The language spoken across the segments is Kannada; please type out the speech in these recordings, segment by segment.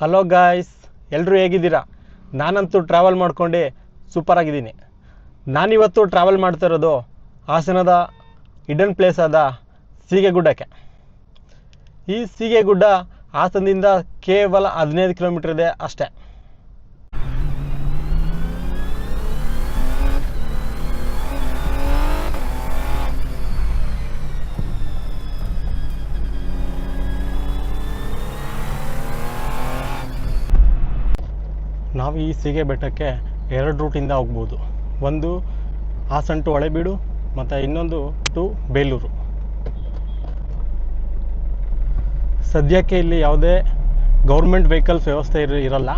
ಹಲೋ ಗಾಯ್ಸ್ ಎಲ್ಲರೂ ಹೇಗಿದ್ದೀರಾ? ನಾನಂತೂ ಟ್ರಾವೆಲ್ ಮಾಡ್ಕೊಂಡು ಸೂಪರ್ ಆಗಿದ್ದೀನಿ. ನಾನಿವತ್ತು ಟ್ರಾವೆಲ್ ಮಾಡ್ತಾ ಇರೋದು ಹಾಸನದ ಹಿಡನ್ ಪ್ಲೇಸ್ ಆದ ಸೀಗೆಗುಡ್ಡಕ್ಕೆ. ಈ ಸೀಗೆಗುಡ್ಡ ಹಾಸನದಿಂದ ಕೇವಲ ಹದಿನೈದು ಕಿಲೋಮೀಟ್ರ್ ಇದೆ ಅಷ್ಟೇ. ನಾವು ಈ ಸೀಗೆ ಬೆಟ್ಟಕ್ಕೆ ಎರಡು ರೂಟಿಂದ ಹೋಗ್ಬೋದು. ಒಂದು ಹಾಸನ್ ಟು ಹಳೆಬೀಡು, ಮತ್ತು ಇನ್ನೊಂದು ಟು ಬೇಲೂರು. ಸದ್ಯಕ್ಕೆ ಇಲ್ಲಿ ಯಾವುದೇ ಗೌರ್ಮೆಂಟ್ ವೆಹಿಕಲ್ಸ್ ವ್ಯವಸ್ಥೆ ಇರ ಇರಲ್ಲ.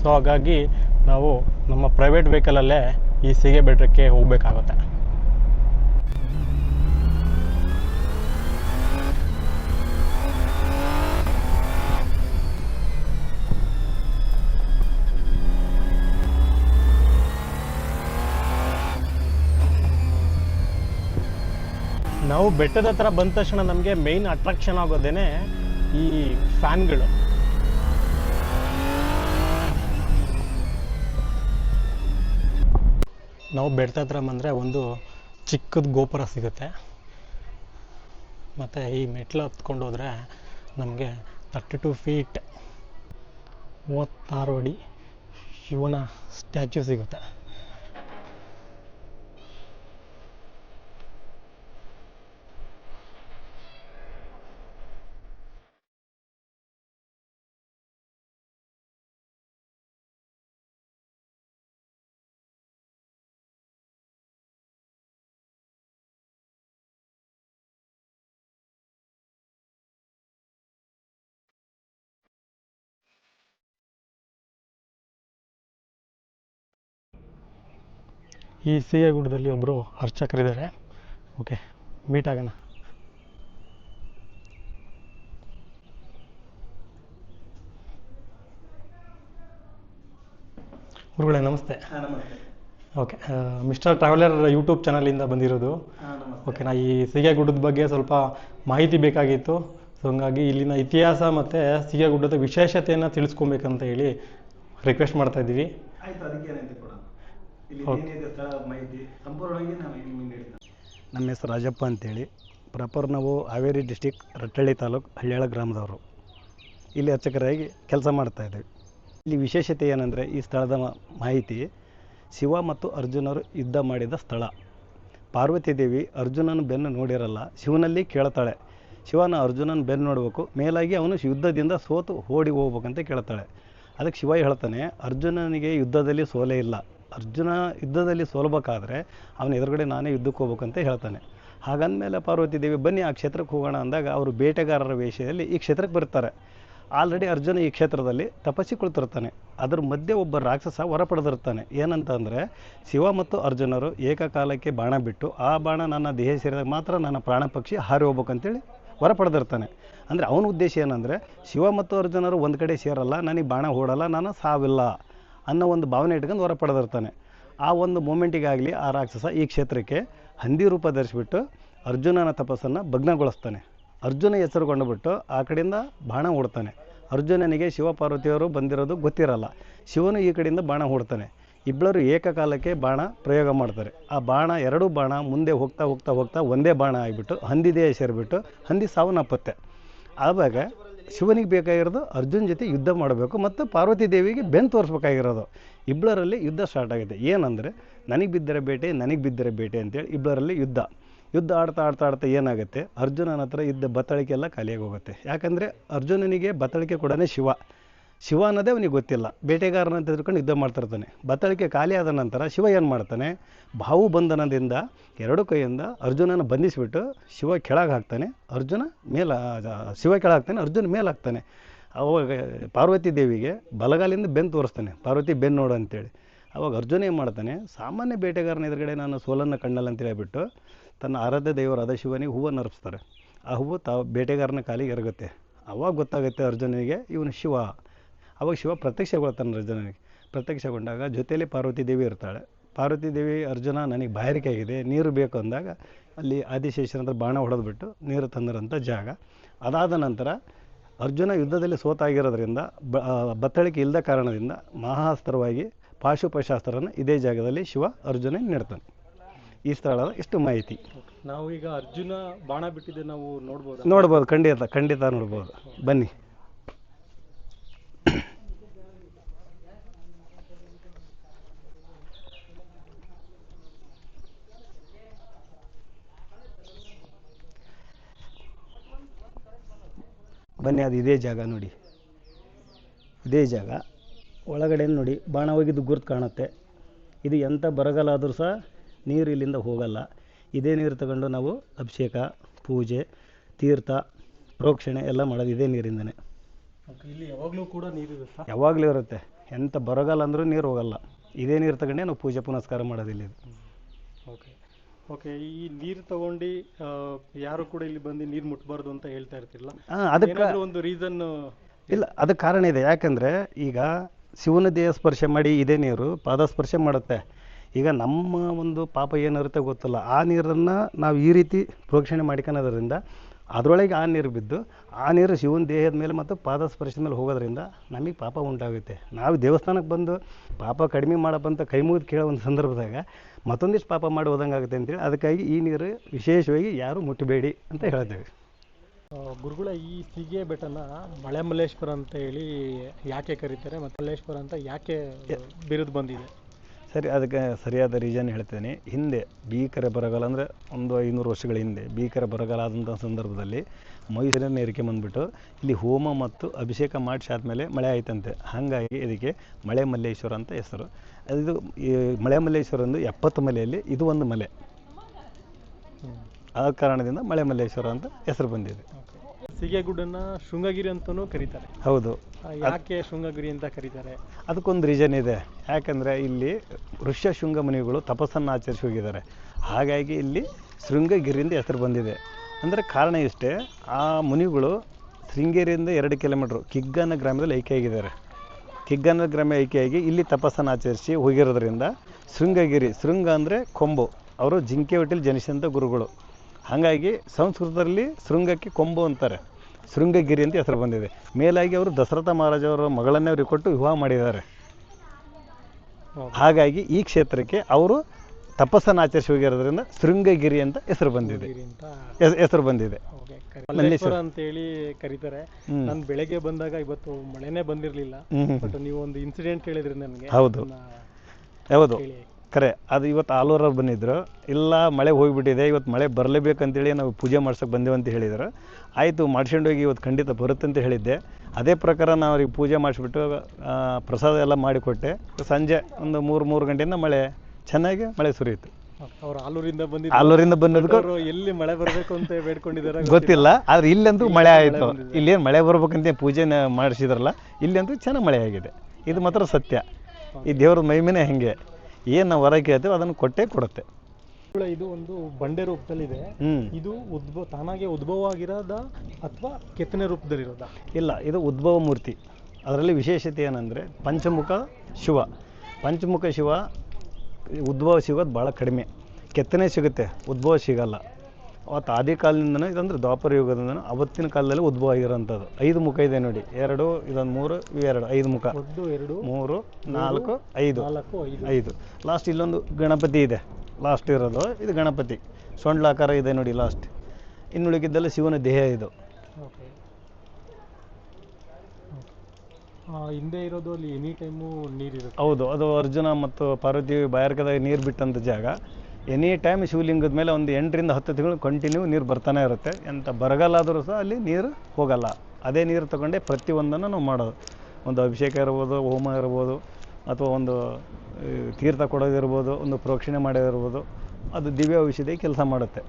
ಸೊ, ಹಾಗಾಗಿ ನಾವು ನಮ್ಮ ಪ್ರೈವೇಟ್ ವೆಹಿಕಲಲ್ಲೇ ಈ ಸೀಗೆ ಬೆಟ್ಟಕ್ಕೆ ಹೋಗಬೇಕಾಗುತ್ತೆ. ನಾವು ಬೆಟ್ಟದ ಹತ್ರ ಬಂದ ತಕ್ಷಣ ನಮಗೆ ಮೇಯ್ನ್ ಅಟ್ರಾಕ್ಷನ್ ಆಗೋದೇನೆ ಈ ಫ್ಯಾನ್ಗಳು. ನಾವು ಬೆಟ್ಟದ ಹತ್ರ ಬಂದರೆ ಒಂದು ಚಿಕ್ಕದ ಗೋಪುರ ಸಿಗುತ್ತೆ. ಮತ್ತು ಈ ಮೆಟ್ಲು ಹತ್ಕೊಂಡು ಹೋದರೆ ನಮಗೆ ತರ್ಟಿ ಟು ಫೀಟ್ ಮೂವತ್ತಾರು ಅಡಿ ಶಿವನ ಸ್ಟ್ಯಾಚ್ಯೂ ಸಿಗುತ್ತೆ. ಈ ಗುಡ್ಡದಲ್ಲಿ ಒಬ್ಬರು ಅರ್ಚಕರಿದ್ದಾರೆ. ಓಕೆ ಮೀಟ್ ಆಗೋಣ. ಗುರುಗಳೇ ನಮಸ್ತೆ. ಓಕೆ ಮಿಸ್ಟರ್ ಟ್ರಾವೆಲರ್ ಯೂಟ್ಯೂಬ್ ಚಾನಲಿಂದ ಬಂದಿರೋದು. ಓಕೆ ನಾ ಈ ಸೀಗೆಗುಡ್ಡದ ಬಗ್ಗೆ ಸ್ವಲ್ಪ ಮಾಹಿತಿ ಬೇಕಾಗಿತ್ತು. ಸೊ ಹಂಗಾಗಿ ಇಲ್ಲಿನ ಇತಿಹಾಸ ಮತ್ತು ಸೀಗೆಗುಡ್ಡದ ವಿಶೇಷತೆಯನ್ನು ತಿಳಿಸ್ಕೊಬೇಕಂತ ಹೇಳಿ ರಿಕ್ವೆಸ್ಟ್ ಮಾಡ್ತಾ ಇದ್ದೀವಿ ಆಯ್ತು ಅದಕ್ಕೆ ಏನೈತೆ ಕೊಡ ಇಲ್ಲಿ Okay. ಏನಿದೆ ಸ್ಥಳ ಮಾಹಿತಿ ಸಂಪೂರ್ಣವಾಗಿ ನಾವು ನಿಮಗೆ ಹೇಳ್ತೀನಿ ನಮ್ಮ ಹೆಸರು ರಾಜಪ್ಪ ಅಂತೇಳಿ. ಪ್ರಾಪರ್ ನಾವು ಹಾವೇರಿ ಡಿಸ್ಟಿಕ್ ರಟ್ಟಳ್ಳಿ ತಾಲೂಕು ಹಳ್ಳಿಯಾಳ ಗ್ರಾಮದವರು. ಇಲ್ಲಿ ಅರ್ಚಕರಾಗಿ ಕೆಲಸ ಮಾಡ್ತಾ ಇದ್ದೀವಿ. ಇಲ್ಲಿ ವಿಶೇಷತೆ ಏನಂದರೆ ಈ ಸ್ಥಳದ ಮಾಹಿತಿ ಶಿವ ಮತ್ತು ಅರ್ಜುನರು ಯುದ್ಧ ಮಾಡಿದ ಸ್ಥಳ. ಪಾರ್ವತಿ ದೇವಿ ಅರ್ಜುನನ ಬೆನ್ನು ನೋಡಿರಲ್ಲ ಶಿವನಲ್ಲಿ ಕೇಳ್ತಾಳೆ. ಶಿವನ ಅರ್ಜುನನ ಬೆನ್ನು ನೋಡಬೇಕು ಮೇಲಾಗಿ ಅವನು ಯುದ್ಧದಿಂದ ಸೋತು ಓಡಿ ಹೋಗ್ಬೇಕಂತ ಕೇಳ್ತಾಳೆ. ಅದಕ್ಕೆ ಶಿವ ಹೇಳ್ತಾನೆ ಅರ್ಜುನನಿಗೆ ಯುದ್ಧದಲ್ಲಿ ಸೋಲೇ ಇಲ್ಲ. ಅರ್ಜುನ ಯುದ್ಧದಲ್ಲಿ ಸೋಲಬೇಕಾದ್ರೆ ಅವನ ಎದುರುಗಡೆ ನಾನೇ ಯುದ್ಧಕ್ಕೆ ಹೋಗ್ಬೇಕಂತ ಹೇಳ್ತಾನೆ. ಹಾಗಂದಮೇಲೆ ಪಾರ್ವತಿ ದೇವಿ, ಬನ್ನಿ ಆ ಕ್ಷೇತ್ರಕ್ಕೆ ಹೋಗೋಣ ಅಂದಾಗ ಅವರು ಬೇಟೆಗಾರರ ವೇಷದಲ್ಲಿ ಈ ಕ್ಷೇತ್ರಕ್ಕೆ ಬರ್ತಾರೆ. ಆಲ್ರೆಡಿ ಅರ್ಜುನ ಈ ಕ್ಷೇತ್ರದಲ್ಲಿ ತಪಸ್ಸಿ ಕುಳಿತಿರ್ತಾನೆ. ಅದರ ಮಧ್ಯೆ ಒಬ್ಬ ರಾಕ್ಷಸ ಹೊರ ಪಡೆದಿರ್ತಾನೆ ಏನಂತ ಅಂದರೆ ಶಿವ ಮತ್ತು ಅರ್ಜುನರು ಏಕಕಾಲಕ್ಕೆ ಬಾಣ ಬಿಟ್ಟು ಆ ಬಾಣ ನನ್ನ ದೇಹ ಸೇರಿದಾಗ ಮಾತ್ರ ನನ್ನ ಪ್ರಾಣ ಪಕ್ಷಿ ಹಾರಿ ಹೋಗ್ಬೇಕಂತೇಳಿ ಹೊರ ಪಡೆದಿರ್ತಾನೆ ಅಂದರೆ ಅವನ ಉದ್ದೇಶ ಏನಂದರೆ ಶಿವ ಮತ್ತು ಅರ್ಜುನರು ಒಂದು ಕಡೆ ಸೇರಲ್ಲ, ನನಗೆ ಬಾಣ ಓಡಲ್ಲ ನಾನು ಸಾವಿಲ್ಲ. ಅನ್ನೋ ಒಂದು ಭಾವನೆ ಇಟ್ಕೊಂಡು ಹೊರ ಪಡೆದಿರ್ತಾನೆ ಆ ಒಂದು ಮೂಮೆಂಟಿಗಾಗಲಿ ಆ ರಾಕ್ಷಸ ಈ ಕ್ಷೇತ್ರಕ್ಕೆ ಹಂದಿ ರೂಪ ಧರಿಸಿಬಿಟ್ಟು ಅರ್ಜುನನ ತಪಸ್ಸನ್ನು ಭಗ್ನಗೊಳಿಸ್ತಾನೆ. ಅರ್ಜುನ ಹೆಸರುಗೊಂಡುಬಿಟ್ಟು ಆ ಕಡೆಯಿಂದ ಬಾಣ ಹೂಡ್ತಾನೆ. ಅರ್ಜುನನಿಗೆ ಶಿವಪಾರ್ವತಿಯವರು ಬಂದಿರೋದು ಗೊತ್ತಿರಲ್ಲ. ಶಿವನು ಈ ಕಡೆಯಿಂದ ಬಾಣ ಹೂಡ್ತಾನೆ. ಇಬ್ಬರು ಏಕಕಾಲಕ್ಕೆ ಬಾಣ ಪ್ರಯೋಗ ಮಾಡ್ತಾರೆ. ಆ ಬಾಣ ಎರಡೂ ಬಾಣ ಮುಂದೆ ಹೋಗ್ತಾ ಹೋಗ್ತಾ ಹೋಗ್ತಾ ಒಂದೇ ಬಾಣ ಆಗಿಬಿಟ್ಟು ಹಂದಿ ದೇಹ ಸೇರಿಬಿಟ್ಟು ಹಂದಿ ಸಾವನ್ನಪ್ಪತ್ತೆ. ಆವಾಗ ಶಿವನಿಗೆ ಬೇಕಾಗಿರೋದು ಅರ್ಜುನ್ ಜೊತೆ ಯುದ್ಧ ಮಾಡಬೇಕು ಮತ್ತು ಪಾರ್ವತಿ ದೇವಿಗೆ ಬೆನ್ನು ತೋರಿಸ್ಬೇಕಾಗಿರೋದು. ಇಬ್ಬರಲ್ಲಿ ಯುದ್ಧ ಸ್ಟಾರ್ಟ್ ಆಗುತ್ತೆ ಏನಂದರೆ, ನನಗೆ ಬಿದ್ದರೆ ಬೇಟೆ, ನನಗೆ ಬಿದ್ದರೆ ಬೇಟೆ ಅಂತೇಳಿ ಇಬ್ಬರಲ್ಲಿ ಯುದ್ಧ. ಯುದ್ಧ ಆಡ್ತಾ ಆಡ್ತಾ ಆಡ್ತಾ ಏನಾಗುತ್ತೆ? ಅರ್ಜುನನ ಹತ್ರ ಇದ್ದ ಬತ್ತಳಿಕೆ ಎಲ್ಲ ಖಾಲಿಯಾಗಿ ಹೋಗುತ್ತೆ ಯಾಕಂದರೆ ಅರ್ಜುನನಿಗೆ ಬತ್ತಳಿಕೆ ಕೂಡ ಶಿವ. ಶಿವ ಅನ್ನೋದೇ ಅವನಿಗೆ ಗೊತ್ತಿಲ್ಲ. ಬೇಟೆಗಾರನ ಅಂತ ತಿಳ್ಕೊಂಡು ಯುದ್ಧ ಮಾಡ್ತಿರ್ತಾನೆ ಬತ್ತಳಿಕೆ ಖಾಲಿ ಆದ ನಂತರ ಶಿವ ಏನು ಮಾಡ್ತಾನೆ? ಬಾವು ಬಂಧನದಿಂದ ಎರಡು ಕೈಯಿಂದ ಅರ್ಜುನನ ಬಂಧಿಸಿಬಿಟ್ಟು ಶಿವ ಕೆಳಗೆ ಹಾಕ್ತಾನೆ. ಅರ್ಜುನ ಮೇಲೆ, ಶಿವ ಕೆಳಗೆ ಹಾಕ್ತಾನೆ, ಅರ್ಜುನ ಮೇಲೆ ಹಾಕ್ತಾನೆ. ಅವಾಗ ಪಾರ್ವತಿ ದೇವಿಗೆ ಬಲಗಾಲಿಂದ ಬೆನ್ನು ತೋರಿಸ್ತಾನೆ. ಪಾರ್ವತಿ ಬೆನ್ನು ನೋಡು ಅಂತೇಳಿ. ಅವಾಗ ಅರ್ಜುನ ಏನು ಮಾಡ್ತಾನೆ? ಸಾಮಾನ್ಯ ಬೇಟೆಗಾರನ ಎದುರುಗಡೆ ನಾನು ಸೋಲನ್ನು ಕಣ್ಣಲ್ಲ ಅಂತ ಹೇಳ್ಬಿಟ್ಟು ತನ್ನ ಆರಾಧ್ಯ ದೇವರಾದ ಶಿವನಿಗೆ ಹೂವನ್ನು ಅರ್ಪಿಸ್ತಾರೆ. ಆ ಹೂವು ತಾವು ಬೇಟೆಗಾರನ ಕಾಲಿಗೆ ಎರಗುತ್ತೆ. ಅವಾಗ ಗೊತ್ತಾಗುತ್ತೆ ಅರ್ಜುನಿಗೆ ಇವನು ಶಿವ. ಅವಾಗ ಶಿವ ಪ್ರತ್ಯಕ್ಷಗೊಳ್ತಾನೆ ಅರ್ಜುನನಿಗೆ. ಪ್ರತ್ಯಕ್ಷಗೊಂಡಾಗ ಜೊತೆಯಲ್ಲಿ ಪಾರ್ವತಿ ದೇವಿ ಇರ್ತಾಳೆ. ಪಾರ್ವತಿ ದೇವಿ ಅರ್ಜುನ ನನಗೆ ಬಾಯಾರಿಕೆ ಆಗಿದೆ ನೀರು ಬೇಕು ಅಂದಾಗ ಅಲ್ಲಿ ಆದಿಶೇಷನ ಹತ್ರ ಬಾಣ ಹೊಡೆದ್ಬಿಟ್ಟು ನೀರು ತಂದಿರೋಂಥ ಜಾಗ. ಅದಾದ ನಂತರ ಅರ್ಜುನ ಯುದ್ಧದಲ್ಲಿ ಸೋತಾಗಿರೋದ್ರಿಂದ ಬ ಬತ್ತಳಿಕೆ ಇಲ್ಲದ ಕಾರಣದಿಂದ ಮಹಾಸ್ತ್ರವಾಗಿ ಪಾಶುಪಶಾಸ್ತ್ರನ ಇದೇ ಜಾಗದಲ್ಲಿ ಶಿವ ಅರ್ಜುನ ನೀಡ್ತಾನೆ. ಈ ಸ್ಥಳದ ಇಷ್ಟು ಮಾಹಿತಿ. ನಾವು ಈಗ ಅರ್ಜುನ ಬಾಣ ಬಿಟ್ಟಿದ್ದೆ ನಾವು ನೋಡ್ಬೋದು? ನೋಡ್ಬೋದು ಖಂಡಿತ ಖಂಡಿತ ನೋಡ್ಬೋದು. ಬನ್ನಿ. ಬನ್ನಿ ಅದು ಇದೇ ಜಾಗ ನೋಡಿ. ಇದೇ ಜಾಗ. ಒಳಗಡೆ ನೋಡಿ ಬಾಣ ಹೋಗಿದ್ದು ಗುರ್ತು ಕಾಣುತ್ತೆ. ಇದು ಎಂಥ ಬರಗಾಲ ಆದರೂ ಸಹ ನೀರು ಇಲ್ಲಿಂದ ಹೋಗಲ್ಲ. ಇದೇ ನೀರು ತಗೊಂಡು ನಾವು ಅಭಿಷೇಕ ಪೂಜೆ ತೀರ್ಥ ಪ್ರೋಕ್ಷಣೆ ಎಲ್ಲ ಮಾಡೋದು ಇದೇ ನೀರಿಂದನೇ. ಇಲ್ಲಿ ಯಾವಾಗಲೂ ಕೂಡ ನೀರಿರುತ್ತಾ ಯಾವಾಗಲೂ ಇರುತ್ತೆ. ಎಂಥ ಬರಗಾಲ ಅಂದರೂ ನೀರು ಹೋಗಲ್ಲ. ಇದೇ ನೀರು ತಗೊಂಡೇ ನಾವು ಪೂಜೆ ಪುನಸ್ಕಾರ ಮಾಡೋದಿಲ್ಲ ಇದು ಓಕೆ ಓಕೆ ಈ ನೀರು ತಗೊಂಡು ಯಾರು ಕೂಡ ಇಲ್ಲಿ ಬಂದು ನೀರು ಮುಟ್ಬಾರ್ದು ಅಂತ ಹೇಳ್ತಾ ಇರ್ತಿರಲ್ಲ ಅದಕ್ಕೆ ಒಂದು ರೀಸನ್ ಇಲ್ಲ ಅದಕ್ಕೆ ಕಾರಣ ಇದೆ. ಯಾಕಂದ್ರೆ ಈಗ ಶಿವನ ದೇಹ ಸ್ಪರ್ಶ ಮಾಡಿ ಇದೇ ನೀರು ಪಾದ ಸ್ಪರ್ಶ ಮಾಡುತ್ತೆ. ಈಗ ನಮ್ಮ ಒಂದು ಪಾಪ ಏನಿರುತ್ತೆ ಗೊತ್ತಿಲ್ಲ ಆ ನೀರನ್ನು ನಾವು ಈ ರೀತಿ ಪ್ರೋಕ್ಷಣೆ ಮಾಡ್ಕೊಳೋದ್ರಿಂದ ಅದರೊಳಗೆ ಆ ನೀರು ಬಿದ್ದು ಆ ನೀರು ಶಿವನ ದೇಹದ ಮೇಲೆ ಮತ್ತು ಪಾದ ಸ್ಪರ್ಶದ ಮೇಲೆ ಹೋಗೋದ್ರಿಂದ ನಮಗೆ ಪಾಪ ಉಂಟಾಗುತ್ತೆ. ನಾವು ದೇವಸ್ಥಾನಕ್ಕೆ ಬಂದು ಪಾಪ ಕಡಿಮೆ ಮಾಡಪ್ಪಂತ ಕೈ ಮುಗಿದು ಕೇಳೋ ಒಂದು ಸಂದರ್ಭದಾಗ ಮತ್ತೊಂದಿಷ್ಟು ಪಾಪ ಮಾಡಿ ಹೋದಂಗೆ ಆಗುತ್ತೆ ಅಂತೇಳಿ ಅದಕ್ಕಾಗಿ ಈ ನೀರು ವಿಶೇಷವಾಗಿ ಯಾರೂ ಮುಟ್ಟಬೇಡಿ ಅಂತ ಹೇಳ್ತೇವೆ. ಗುರುಗಳ ಈ ಸಿಗೆ ಬೆಟ್ಟನ ಮಳೆ ಮಲ್ಲೇಶ್ವರ ಅಂತ ಹೇಳಿ ಯಾಕೆ ಕರೀತಾರೆ ಮತ್ತು ಮಲ್ಲೇಶ್ವರ ಅಂತ ಯಾಕೆ ಬಿರುದು ಬಂದಿದೆ? ಸರಿ, ಅದಕ್ಕೆ ಸರಿಯಾದ ರೀಸನ್ ಹೇಳ್ತೇನೆ. ಹಿಂದೆ ಭೀಕರ ಬರಗಾಲ ಅಂದರೆ ಒಂದು ಐನೂರು ವರ್ಷಗಳ ಹಿಂದೆ ಭೀಕರ ಬರಗಾಲ ಆದಂಥ ಸಂದರ್ಭದಲ್ಲಿ ಮೈಸೂರಿನ ಏರಿಕೆ ಬಂದುಬಿಟ್ಟು ಇಲ್ಲಿ ಹೋಮ ಮತ್ತು ಅಭಿಷೇಕ ಮಾಡಿಸಿ ಆದಮೇಲೆ ಮಳೆ ಆಯ್ತಂತೆ. ಹಾಗಾಗಿ ಇದಕ್ಕೆ ಮಳೆ ಮಲ್ಲೇಶ್ವರ ಅಂತ ಹೆಸರು. ಇದು ಈ ಮಳೆ ಮಲ್ಲೇಶ್ವರ ಒಂದು ಎಪ್ಪತ್ತು ಮಲೆಯಲ್ಲಿ ಇದು ಒಂದು ಮಲೆ. ಆ ಕಾರಣದಿಂದ ಮಳೆ ಮಲ್ಲೇಶ್ವರ ಅಂತ ಹೆಸರು ಬಂದಿದೆ. ಸೀಗೆಗುಡ್ಡನ್ನ ಶೃಂಗಗಿರಿ ಅಂತಲೂ ಕರೀತಾರೆ. ಹೌದು. ಯಾಕೆ ಶೃಂಗಗಿರಿ ಅಂತ ಕರೀತಾರೆ? ಅದಕ್ಕೊಂದು ರೀಸನ್ ಇದೆ. ಯಾಕಂದರೆ ಇಲ್ಲಿ ಋಷ್ಯ ಶೃಂಗ ಮುನಿಗಳು ತಪಸ್ಸನ್ನು ಆಚರಿಸಿ ಹೋಗಿದ್ದಾರೆ. ಹಾಗಾಗಿ ಇಲ್ಲಿ ಶೃಂಗಗಿರಿಯಿಂದ ಹೆಸರು ಬಂದಿದೆ. ಅಂದರೆ ಕಾರಣ ಇಷ್ಟೇ ಆ ಮುನಿಗಳು ಶೃಂಗೇರಿಯಿಂದ ಎರಡು ಕಿಲೋಮೀಟ್ರು ಕಿಗ್ಗನ ಗ್ರಾಮದಲ್ಲಿ ಐಕ್ಯಾಗಿದ್ದಾರೆ ಕಿಗ್ಗನ ಗ್ರಾಮ ಐಕೆಯಾಗಿ ಇಲ್ಲಿ ತಪಸ್ಸನ್ನು ಆಚರಿಸಿ ಹೋಗಿರೋದ್ರಿಂದ ಶೃಂಗಗಿರಿ ಶೃಂಗ ಅಂದರೆ ಕೊಂಬು. ಅವರು ಜಿಂಕೆ ಹೊಟ್ಟೆಲಿ ಜನಿಸಿದಂಥ ಗುರುಗಳು. ಹಾಗಾಗಿ ಸಂಸ್ಕೃತದಲ್ಲಿ ಶೃಂಗಕ್ಕೆ ಕೊಂಬು ಅಂತಾರೆ. ಶೃಂಗಗಿರಿ ಅಂತ ಹೆಸರು ಬಂದಿದೆ. ಮೇಲಾಗಿ ಅವರು ದಶರಥ ಮಹಾರಾಜವರ ಮಗಳನ್ನೇ ಅವ್ರಿಗೆ ಕೊಟ್ಟು ವಿವಾಹ ಮಾಡಿದ್ದಾರೆ. ಹಾಗಾಗಿ ಈ ಕ್ಷೇತ್ರಕ್ಕೆ ಅವರು ತಪಸ್ಸನ್ನು ಆಚರಿಸಿ ಹೋಗಿರೋದ್ರಿಂದ ಶೃಂಗಗಿರಿ ಅಂತ ಹೆಸರು ಬಂದಿದೆ. ಹೆಸರು ಬಂದಿದೆ. ಅಂತೇಳಿ ಕರೀತಾರೆ. ನಾನು ಬೆಳಗ್ಗೆ ಬಂದಾಗ ಇವತ್ತು ಮಳೆನೇ ಬಂದಿರಲಿಲ್ಲ. ಬಟ್ ನೀವು ಒಂದು ಇನ್ಸಿಡೆಂಟ್ ಹೇಳಿದ್ರಿ ನನಗೆ. ಹೌದು. ಹೌದು. ಖರೆ ಅದು ಇವತ್ತು ಆಲೂರವ್ರು ಬಂದಿದ್ದರು ಇಲ್ಲ ಮಳೆ ಹೋಗಿಬಿಟ್ಟಿದೆ ಇವತ್ತು ಮಳೆ ಬರಲೇಬೇಕಂತೇಳಿ ನಾವು ಪೂಜೆ ಮಾಡ್ಸೋಕೆ ಬಂದೇವು ಅಂತ ಹೇಳಿದರು. ಆಯಿತು ಹೋಗಿ ಇವತ್ತು ಖಂಡಿತ ಬರುತ್ತೆ ಅಂತ ಹೇಳಿದ್ದೆ. ಅದೇ ಪ್ರಕಾರ ನಾವು ಅವ್ರಿಗೆ ಪೂಜೆ ಮಾಡಿಸ್ಬಿಟ್ಟು ಪ್ರಸಾದ ಎಲ್ಲ ಮಾಡಿಕೊಟ್ಟೆ. ಸಂಜೆ ಒಂದು ಮೂರು ಮೂರು ಗಂಟೆಯಿಂದ ಮಳೆ ಚೆನ್ನಾಗಿ ಮಳೆ ಸುರಿಯಿತು. ಅವ್ರು ಆಲೂರಿಂದ ಬಂದಿದ್ದು ಆಲೂರಿಂದ ಎಲ್ಲಿ ಮಳೆ ಬರಬೇಕು ಅಂತ ಬೇಡ್ಕೊಂಡಿದ್ದಾರೆ ಗೊತ್ತಿಲ್ಲ. ಆದ್ರೆ ಇಲ್ಲಂತೂ ಮಳೆ ಆಯಿತು. ಇಲ್ಲಿ ಇಲ್ಲೇನು ಮಳೆ ಬರ್ಬೇಕಂತ ಪೂಜೆ ಮಾಡಿಸಿದ್ರಲ್ಲ ಇಲ್ಲಂತೂ ಚೆನ್ನಾಗಿ ಮಳೆ ಆಗಿದೆ. ಇದು ಮಾತ್ರ ಸತ್ಯ. ಈ ದೇವ್ರ ಮಹಿಮೆನೇ ಹೆಂಗೆ. ಏನು ನಾವು ಹೊರ ಕೇಳ್ತೇವೆ ಅದನ್ನು ಕೊಟ್ಟೇ ಕೊಡುತ್ತೆ. ಇದು ಒಂದು ಬಂಡೆ ರೂಪದಲ್ಲಿದೆ. ಇದು ಉದ್ಭವ ತಾನಾಗೆ ಉದ್ಭವ ಆಗಿರೋದ ಅಥವಾ ಕೆತ್ತನೆ ರೂಪದಲ್ಲಿರೋದ? ಇಲ್ಲ ಇದು ಉದ್ಭವ ಮೂರ್ತಿ. ಅದರಲ್ಲಿ ವಿಶೇಷತೆ ಏನಂದರೆ ಪಂಚಮುಖ ಶಿವ. ಪಂಚಮುಖ ಶಿವ ಉದ್ಭವ ಸಿಗೋದು ಭಾಳ ಕಡಿಮೆ. ಕೆತ್ತನೆ ಸಿಗುತ್ತೆ ಉದ್ಭವ ಸಿಗಲ್ಲ. ಅವತ್ತು ಆದಿ ಕಾಲದಿಂದನೂ ಇದಂದ್ರೆ ದ್ವಾಪರ ಯುಗದಿಂದನೂ ಅವತ್ತಿನ ಕಾಲದಲ್ಲಿ ಉದ್ಭವ ಆಗಿರೋಂಥದ್ದು. ಐದು ಮುಖ ಇದೆ ನೋಡಿ. ಎರಡು ಇದೊಂದು ಮೂರು ಎರಡು. ಐದು ಮುಖ. ಎರಡು ಮೂರು ನಾಲ್ಕು ಐದು. ಐದು. ಲಾಸ್ಟ್ ಇಲ್ಲೊಂದು ಗಣಪತಿ ಇದೆ. ಲಾಸ್ಟ್ ಇರೋದು ಇದು ಗಣಪತಿ. ಸೊಂಡ್ಲಾಕಾರ ಇದೆ ನೋಡಿ ಲಾಸ್ಟ್ ಇನ್ನುಳಿಗಿದ್ದೆಲ್ಲ ಶಿವನ ದೇಹ ಇದು. ಹಿಂದೆ ಇರೋದು ಅಲ್ಲಿ ಎನಿ ಟೈಮು ನೀರಿರುತ್ತೆ. ಹೌದು. ಅದು ಅರ್ಜುನ ಮತ್ತು ಪಾರ್ವತಿ ಬಾಯಾರ್ಕದಾಗ ನೀರು ಬಿಟ್ಟಂಥ ಜಾಗ. ಎನಿ ಟೈಮ್ ಶಿವಲಿಂಗದ ಮೇಲೆ ಒಂದು ಎಂಟರಿಂದ ಹತ್ತು ತಿಂಗಳು ಕಂಟಿನ್ಯೂ ನೀರು ಬರ್ತಾನೆ ಇರುತ್ತೆ. ಎಂಥ ಬರಗಾಲ ಆದರೂ ಸಹ ಅಲ್ಲಿ ನೀರು ಹೋಗಲ್ಲ. ಅದೇ ನೀರು ತಗೊಂಡೆ ಪ್ರತಿಯೊಂದನ್ನು ನಾವು ಮಾಡೋದು. ಒಂದು ಅಭಿಷೇಕ ಇರ್ಬೋದು ಹೋಮ ಇರ್ಬೋದು ಅಥವಾ ಒಂದು ತೀರ್ಥ ಕೊಡೋದಿರ್ಬೋದು ಒಂದು ಪ್ರೋಕ್ಷಣೆ ಮಾಡೋದಿರ್ಬೋದು ಅದು ದಿವ್ಯ ಔಷಧಿ ಕೆಲಸ ಮಾಡುತ್ತೆ.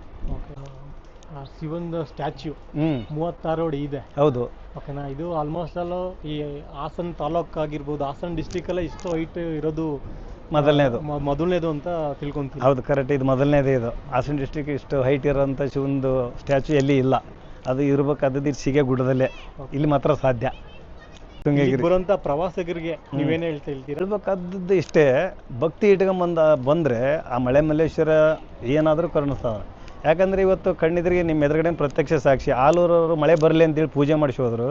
ಶಿವಂದ ಸ್ಟ್ಯಾಚ್ಯೂ ಹ್ಞೂ ಮೂವತ್ತಾರು ಅಡಿ ಇದೆ. ಹೌದು. ಓಕೆನಾ? ಇದು ಆಲ್ಮೋಸ್ಟ್ ಅಲ್ಲ ಈ ಹಾಸನ್ ತಾಲೂಕ್ ಆಗಿರ್ಬೋದು ಹಾಸನ್ ಡಿಸ್ಟಿಕ್ ಅಲ್ಲೇ ಇಷ್ಟು ಹೈಟ್ ಇರೋದು ಮೊದಲನೇದು. ಮೊದಲನೇದು ಅಂತ ತಿಳ್ಕೊಂತೀವಿ ಹೌದು ಕರೆಕ್ಟ್ ಇದು ಮೊದಲನೇದೇ ಇದು. ಹಾಸನ ಡಿಸ್ಟಿಕ್ ಇಷ್ಟು ಹೈಟ್ ಇರೋಂಥ ಶಿವಂದು ಸ್ಟ್ಯಾಚು ಎಲ್ಲಿ ಇಲ್ಲ. ಅದು ಇರಬೇಕಾದದ್ದು ಸಿಗೆ ಗುಡ್ಡದಲ್ಲೇ. ಇಲ್ಲಿ ಮಾತ್ರ ಸಾಧ್ಯ. ಬರುವಂಥ ಪ್ರವಾಸಿಗರಿಗೆ ನೀವೇನು ಹೇಳ್ತಾ ಹೇಳ್ತೀರಿ? ಹೇಳ್ಬೇಕಾದದ್ದು ಇಷ್ಟೇ ಭಕ್ತಿ ಇಟ್ಕೊಂಬಂದ ಬಂದರೆ ಆ ಮಳೆ ಮಲ್ಲೇಶ್ವರ ಏನಾದರೂ ಕರುಣಿಸ್ತಾವೆ ಯಾಕಂದರೆ ಇವತ್ತು ಕಣ್ಣಿದ್ರಿಗೆ ನಿಮ್ಮ ಎದುರುಗಡೆ ಪ್ರತ್ಯಕ್ಷ ಸಾಕ್ಷಿ. ಆಲೂರವರು ಮಳೆ ಬರಲಿ ಅಂತೇಳಿ ಪೂಜೆ ಮಾಡಿಸಿ ಹೋದ್ರು.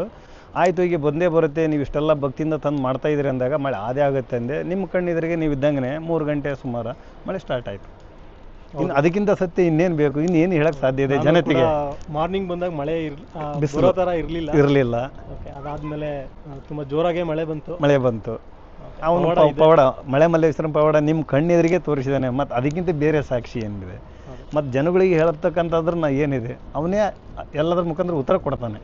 ಆಯಿತು ಈಗ ಬಂದೇ ಬರುತ್ತೆ ನೀವು ಇಷ್ಟೆಲ್ಲ ಭಕ್ತಿಯಿಂದ ತಂದು ಮಾಡ್ತಾ ಇದ್ದೀರಿ ಅಂದಾಗ ಮಳೆ ಆದೇ ಆಗುತ್ತೆ ಅಂದೆ. ನಿಮ್ಮ ಕಣ್ಣಿದ್ರಿಗೆ ನೀವು ಇದ್ದಂಗೆ ಮೂರು ಗಂಟೆ ಸುಮಾರು ಮಳೆ ಸ್ಟಾರ್ಟ್ ಆಯಿತು. ಇನ್ನು ಅದಕ್ಕಿಂತ ಸತ್ಯ ಇನ್ನೇನು ಬೇಕು? ಇನ್ನೇನು ಹೇಳಕ್ಕೆ ಸಾಧ್ಯ ಇದೆ ಜನತೆಗೆ? ಮಾರ್ನಿಂಗ್ ಬಂದಾಗ ಮಳೆ ಇರ್ಲಿಲ್ಲ ಬಿಸಿಲು. ಥರ ಇರಲಿಲ್ಲ. ಇರಲಿಲ್ಲ. ಓಕೆ ಅದಾದ್ಮೇಲೆ ತುಂಬಾ ಜೋರಾಗೆ ಮಳೆ ಬಂತು. ಮಳೆ ಬಂತು. ಅವನು ಪವಾಡ ಮಳೆ ಮಲ್ಲೇಶ್ವರನ ಪವಾಡ ನಿಮ್ಮ ಕಣ್ಣೆದುರಿಗೆ ತೋರಿಸಿದಾನೆ ಮತ್ತು ಅದಕ್ಕಿಂತ ಬೇರೆ ಸಾಕ್ಷಿ ಏನಿದೆ. ಮತ್ತು ಜನಗಳಿಗೆ ಹೇಳತಕ್ಕಂಥದ್ರ ನಾ ಏನಿದೆ? ಅವನೇ ಎಲ್ಲದರ ಮುಖಾಂತರ ಉತ್ತರ ಕೊಡ್ತಾನೆ.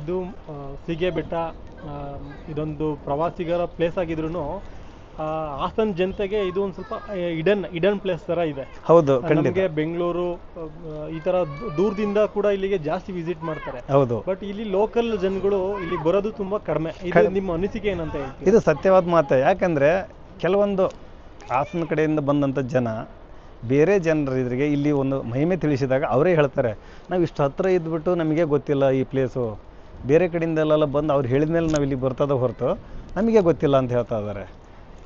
ಇದು ಸಿಗೆ ಬೆಟ್ಟ ಇದೊಂದು ಪ್ರವಾಸಿಗರ ಪ್ಲೇಸ್ ಆಗಿದ್ರು ಹಾಸನ್ ಜನತೆಗೆ ಇದು ಒಂದು ಸ್ವಲ್ಪ ಇಡನ್ ಇಡನ್ ಪ್ಲೇಸ್ ತರ ಇದೆ. ಹೌದು ನಮಗೆ ಬೆಂಗಳೂರು ಈ ತರ ದೂರದಿಂದ ಕೂಡ ಇಲ್ಲಿಗೆ ಜಾಸ್ತಿ ವಿಸಿಟ್ ಮಾಡ್ತಾರೆ. ಹೌದು. ಬಟ್ ಇಲ್ಲಿ ಲೋಕಲ್ ಜನಗಳು ಇಲ್ಲಿ ಬರೋದು ತುಂಬಾ ಕಡಿಮೆ. ಇದು ನಿಮ್ಮ ಅನಿಸಿಕೆ ಏನಂತ ಇದು ಸತ್ಯವಾದ ಮಾತು. ಯಾಕಂದ್ರೆ ಕೆಲವೊಂದು ಹಾಸನ ಕಡೆಯಿಂದ ಬಂದಂತ ಜನ ಬೇರೆ ಜನರಿಗೆ ಇಲ್ಲಿ ಒಂದು ಮಹಿಮೆ ತಿಳಿಸಿದಾಗ ಅವರೇ ಹೇಳ್ತಾರೆ ನಾವು ಇಷ್ಟು ಹತ್ತಿರ ಇದ್ಬಿಟ್ಟು ನಮಗೆ ಗೊತ್ತಿಲ್ಲ ಈ ಪ್ಲೇಸು ಬೇರೆ ಕಡೆಯಿಂದೆಲ್ಲ ಬಂದು ಅವ್ರು ಹೇಳಿದ ಮೇಲೆ ನಾವು ಇಲ್ಲಿ ಬರ್ತದ ಹೊರತು ನಮಗೆ ಗೊತ್ತಿಲ್ಲ ಅಂತ ಹೇಳ್ತಾ ಇದ್ದಾರೆ.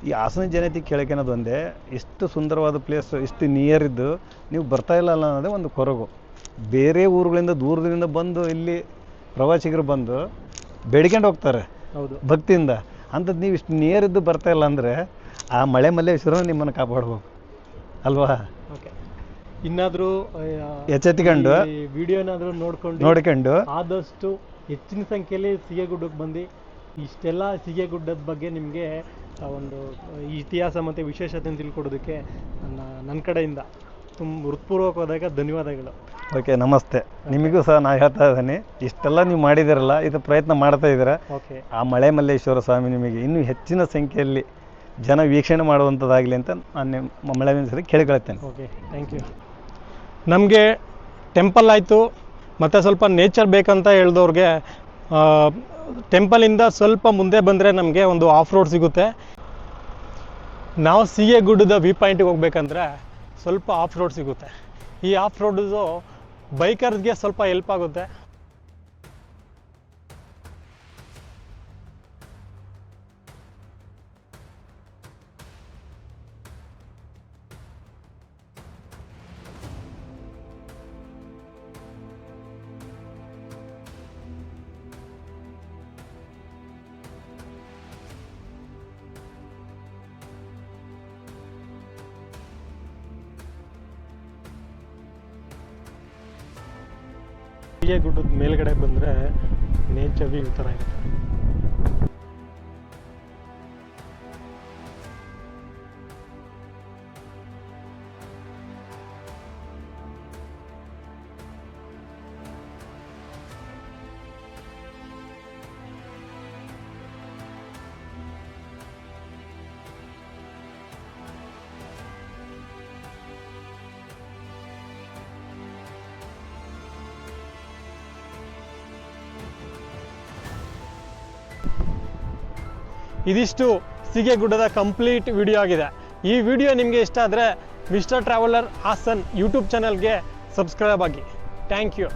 ಈ ಹಾಸನ ಜನತೆ ಕೇಳೋಕೆನೋದು ಒಂದೇ ಇಷ್ಟು ಸುಂದರವಾದ ಪ್ಲೇಸು ಇಷ್ಟು ನಿಯರ್ ಇದ್ದು ನೀವು ಬರ್ತಾ ಇಲ್ಲ ಅಲ್ಲ ಅನ್ನೋದೇ ಒಂದು ಕೊರಗು. ಬೇರೆ ಊರುಗಳಿಂದ ದೂರದಿಂದ ಬಂದು ಇಲ್ಲಿ ಪ್ರವಾಸಿಗರು ಬಂದು ಬೇಡ್ಕೊಂಡು ಹೋಗ್ತಾರೆ ಹೌದು. ಭಕ್ತಿಯಿಂದ. ಅಂಥದ್ದು ನೀವು ಇಷ್ಟು ನಿಯರ್ ಇದ್ದು ಬರ್ತಾ ಇಲ್ಲ ಅಂದರೆ ಆ ಮಳೆ ಮಲ್ಲೇಶ್ವರ ನಿಮ್ಮನ್ನು ಕಾಪಾಡ್ಬೇಕು. ಅಲ್ವಾ? ಓಕೆ. ಇನ್ನಾದ್ರೂ ಎಚ್ಚೆತ್ಕೊಂಡು ವಿಡಿಯೋ ಏನಾದ್ರೂ ನೋಡ್ಕೊಂಡು ನೋಡ್ಕೊಂಡು ಆದಷ್ಟು ಹೆಚ್ಚಿನ ಸಂಖ್ಯೆಯಲ್ಲಿ ಸಿಗೆಗುಡ್ಡಕ್ಕೆ ಬಂದು ಇಷ್ಟೆಲ್ಲ ಸಿಗೆಗುಡ್ಡದ ಬಗ್ಗೆ ನಿಮಗೆ ಒಂದು ಇತಿಹಾಸ ಮತ್ತು ವಿಶೇಷತೆಯನ್ನು ತಿಳ್ಕೊಡೋದಕ್ಕೆ ನನ್ನ ನನ್ನ ಕಡೆಯಿಂದ ತುಂಬ ಹೃತ್ಪೂರ್ವಕವಾದಾಗ ಧನ್ಯವಾದಗಳು. ಓಕೆ ನಮಸ್ತೆ. ನಿಮಗೂ ಸಹ ನಾ ಹೇಳ್ತಾ ಇದ್ದೀನಿ ಇಷ್ಟೆಲ್ಲ ನೀವು ಮಾಡಿದಿರಲ್ಲ ಇದು ಪ್ರಯತ್ನ ಮಾಡ್ತಾ ಇದ್ದೀರಾ. ಓಕೆ. ಆ ಮಳೆ ಮಲ್ಲೇಶ್ವರ ಸ್ವಾಮಿ ನಿಮಗೆ ಇನ್ನೂ ಹೆಚ್ಚಿನ ಸಂಖ್ಯೆಯಲ್ಲಿ ಜನ ವೀಕ್ಷಣೆ ಮಾಡುವಂಥದ್ದಾಗಲಿ ಅಂತ ನಾನು ನಿಮ್ಮ ಸರಿ ಕೇಳಿಕೊಳ್ತೇನೆ. ಓಕೆ ಥ್ಯಾಂಕ್ ಯು ನಮಗೆ ಟೆಂಪಲ್ ಆಯಿತು, ಮತ್ತು ಸ್ವಲ್ಪ ನೇಚರ್ ಬೇಕಂತ ಹೇಳಿದವ್ರಿಗೆ ಟೆಂಪಲಿಂದ ಸ್ವಲ್ಪ ಮುಂದೆ ಬಂದರೆ ನಮಗೆ ಒಂದು ಆಫ್ ರೋಡ್ ಸಿಗುತ್ತೆ. ನಾವು ಸಿ ಎ ಗುಡ್ಡದ ವಿ ಪಾಯಿಂಟಿಗೆ ಹೋಗ್ಬೇಕಂದ್ರೆ ಸ್ವಲ್ಪ ಆಫ್ ರೋಡ್ ಸಿಗುತ್ತೆ. ಈ ಆಫ್ ರೋಡ್ದು ಬೈಕರ್ಸ್ಗೆ ಸ್ವಲ್ಪ ಹೆಲ್ಪ್ ಆಗುತ್ತೆ. ಸಿಗೆ ಗುಡ್ಡದ ಮೇಲ್ಗಡೆ ಬಂದರೆ ನೇಚರ್ ಈ ಥರ ಇರುತ್ತೆ ಇದಿಷ್ಟು ಸಿಗೆಗುಡ್ಡದ ಕಂಪ್ಲೀಟ್ ವಿಡಿಯೋ ಆಗಿದೆ. ಈ ವಿಡಿಯೋ ನಿಮಗೆ ಇಷ್ಟ ಆದರೆ ಮಿಸ್ಟರ್ ಟ್ರಾವೆಲರ್ ಹಾಸನ್ ಯೂಟ್ಯೂಬ್ ಚಾನಲ್ಗೆ ಸಬ್ಸ್ಕ್ರೈಬ್ ಆಗಿ. Thank you.